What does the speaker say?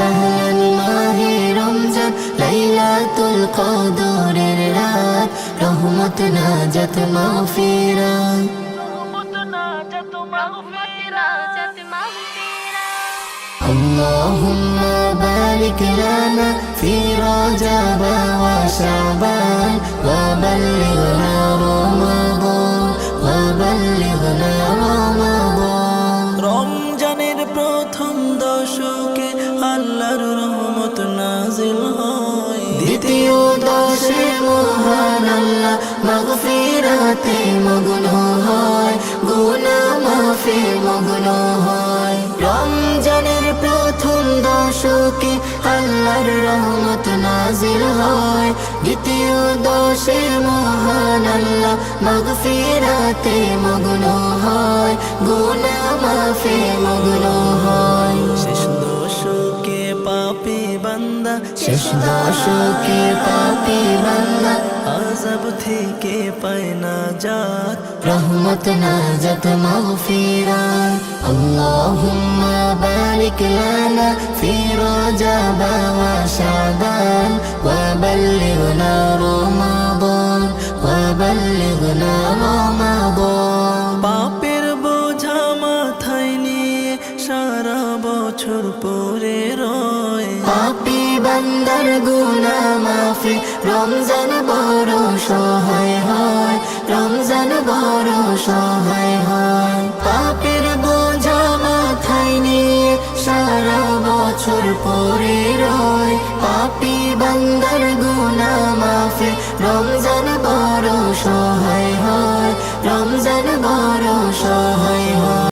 সাহলান মাহে রমজান লাইলাতুল কদরের রাত রহমত নাজাত মাগফিরাত اللهم بارك لنا في رجب وشعبان وبلغنا رمضان وبلغنا رمضان রমজানের প্রথম দশকে আল্লাহর রহমত নাজিল হয়। দ্বিতীয় দশে মহান আল্লাহ মাগফিরাতে মগ্ন হয়। গুনা মাফে মগ্ন হয়। রমজানের প্রথম দশকে আল্লাহর রহমত নাজিল হয়। দ্বিতীয় দশে মহান আল্লাহ মাগফিরাতে মগ্ন হয় শেষ দশকে পাপি বান্দা আজাব থেকে পায় না যাত রহমত নাজাত মাগফিরান আল্লাহুম্মা বারিক লানা ফি রজব ওয়া শাবান ওয়া বাল্লিগনা রমাদান ওয়া বাল্লিগনা রমাদান পাপের বোঝা মাথায় নিয়ে সারা বছর পরে রয় পাপি বান্দার গুনা মাফি, রমজান বড় সহায় হয়, রমজান বড় সহায় হয়। পাপের বোঝা মাথায় নিয়ে সারা বছর পরে রয়। পাপি বান্দার গুনা মাফি, রমজান বড় সহায় হয়, রমজান বড়